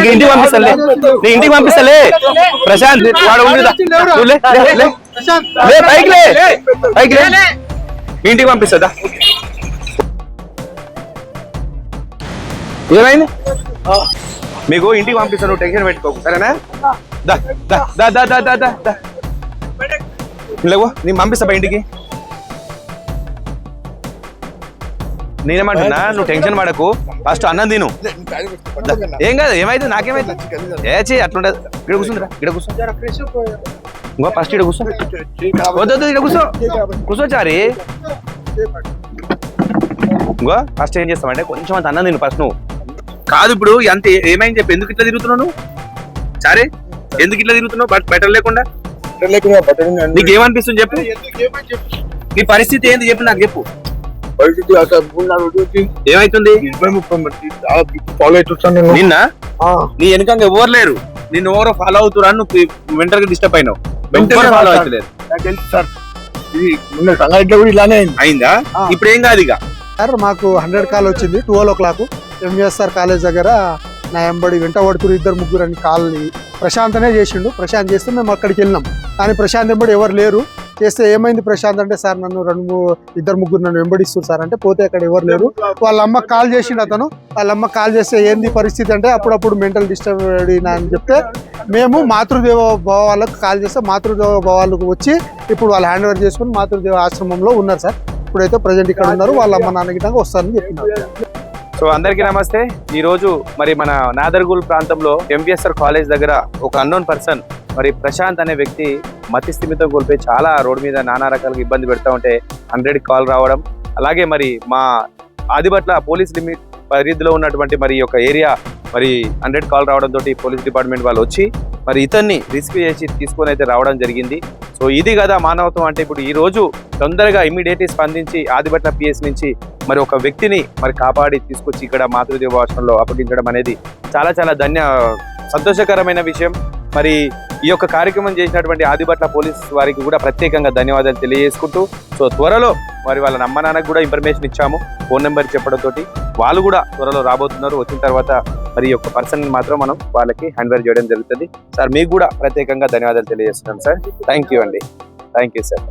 నీకు ఇంటికి పంపిస్తాలే నీ ఇంటికి పంపిస్తాలే ప్రశాంత్ వాడు లే పైకి లే. పైకి లే. ఇంటికి పంపిస్తుందా ఏమైంది? మీకు ఇంటికి పంపిస్తాను టెన్షన్ పెట్టుకోకు. సరేనా? దా దా దా దా దా దా దా. లేవు నేను ఇంటికి. నేనేమంటున్నా నువ్వు టెన్షన్ పడకు. ఫస్ట్ అన్నం తిను. ఏం కాదు ఏమైతే నాకేమైతే ఏ చే అట్లుండదు. ఇక్కడ కూర్చుందిరా ఇక్కడ కూర్చో. ఇంకో ఫస్ట్ ఇక్కడ కూర్చో. వద్దు ఇక్కడ కూర్చో. కూర్చో చారి. ఇంకో ఫస్ట్ ఏం చేస్తామంటే కొంచెం అంత అన్నం తిను ఫస్ట్ నువ్వు. కాదు ఇప్పుడు అంత ఏమైంది చెప్పి ఎందుకు ఇట్లా తిరుగుతున్నావు నువ్వు? సరే ఎందుకు ఇట్లా తిరుగుతున్నావు? బట్ బెటర్ లేకుండా? లేకుండా పట్టణంగా నీకు ఏమనిపిస్తుంది చెప్పు? నీ పరిస్థితి ఏంది చెప్పు నాకు చెప్పు. అక్కడ మూడు రోజులు ఏమైతుంది? ఇరవై ముప్పై మంది ఫాలో అవుతున్నాను నేను. నిన్న? నీ వెనకంగా ఎవరు లేరు? నిన్ను ఎవరో ఫాలో అవుతురా నువ్వు మెంటల్గా డిస్టర్బ్ అయినావు. వెంటనే ఫాలో. అవుతలేదు నాకు తెలుసు సార్ ఇది సంగారెడ్డిలో కూడా ఇలానే అయింది. ఇప్పుడు ఏం కాదు ఇక. సార్ మాకు హండ్రెడ్ కాల్ వచ్చింది. Twelve o'clock MVSR college దగ్గర నా ఎంబడి వెంట పడుతురు ఇద్దరు ముగ్గురు అని కాల్ ప్రశాంతనే చేసిండు. ప్రశాంత్ చేస్తే మేము అక్కడికి వెళ్ళినాం. కానీ ప్రశాంత్ ఎంబడి ఎవరు లేరు. చేస్తే ఏమైంది ప్రశాంత్ అంటే సార్ నన్ను రెండు ఇద్దరు ముగ్గురు నన్ను వెంబడిస్తారు సార్. అంటే పోతే అక్కడ ఎవరు లేరు. వాళ్ళ అమ్మ కాల్ చేసిండు అతను. వాళ్ళ అమ్మ కాల్ చేస్తే ఏంది పరిస్థితి అంటే అప్పుడప్పుడు మెంటల్ డిస్టర్బ్ అని చెప్తే మేము మాతృదేవ భావాలకు కాల్ చేస్తే మాతృదేవ భావాలకు వచ్చి ఇప్పుడు వాళ్ళు హ్యాండ్ ఓవర్ చేసుకుని మాతృదేవ ఆశ్రమంలో ఉన్నారు సార్. ఇప్పుడైతే ప్రజెంట్ ఇక్కడ ఉన్నారు. వాళ్ళ అమ్మ నాన్న గిట్టంగా వస్తారని చెప్తున్నారు. సో అందరికీ నమస్తే. ఈ రోజు మరి మన నాదర్గూల్ ప్రాంతంలో ఎంవిఎస్ఆర్ కాలేజ్ దగ్గర ఒక అన్నోన్ పర్సన్ మరి ప్రశాంత్ అనే వ్యక్తి మతి స్థిమితం కోల్పోయి చాలా రోడ్డు మీద నానా రకాలుగా ఇబ్బంది పెడతా ఉంటే హండ్రెడ్ కాల్ రావడం అలాగే మరి మా ఆదిబట్ల పోలీస్ లిమిట్ పరిధిలో ఉన్నటువంటి మరి యొక్క ఏరియా మరి హండ్రెడ్ కాల్ రావడంతో పోలీస్ డిపార్ట్మెంట్ వాళ్ళు వచ్చి మరి ఇతన్ని రెస్క్యూ చేసి తీసుకొని అయితే రావడం జరిగింది. సో ఇది కదా మానవత్వం అంటే ఇప్పుడు ఈ రోజు తొందరగా ఇమీడియట్లీ స్పందించి ఆదిబట్ల పిఎస్ నుంచి మరి ఒక వ్యక్తిని మరి కాపాడి తీసుకొచ్చి ఇక్కడ మాతృదేవ భాషలో అప్పగించడం అనేది చాలా చాలా ధన్య సంతోషకరమైన విషయం. మరి ఈ యొక్క కార్యక్రమం చేసినటువంటి ఆదిబట్ల పోలీస్ వారికి కూడా ప్రత్యేకంగా ధన్యవాదాలు తెలియజేసుకుంటూ సో త్వరలో మరి వాళ్ళ అమ్మ నాన్నకు కూడా ఇన్ఫర్మేషన్ ఇచ్చాము. ఫోన్ నెంబర్ చెప్పడంతో వాళ్ళు కూడా త్వరలో రాబోతున్నారు. వచ్చిన తర్వాత మరి ఈ యొక్క పర్సన్ మాత్రం మనం వాళ్ళకి హ్యాండ్ చేయడం జరుగుతుంది. సార్ మీకు కూడా ప్రత్యేకంగా ధన్యవాదాలు తెలియజేస్తున్నాం సార్. థ్యాంక్ యూ అండి. Thank you sir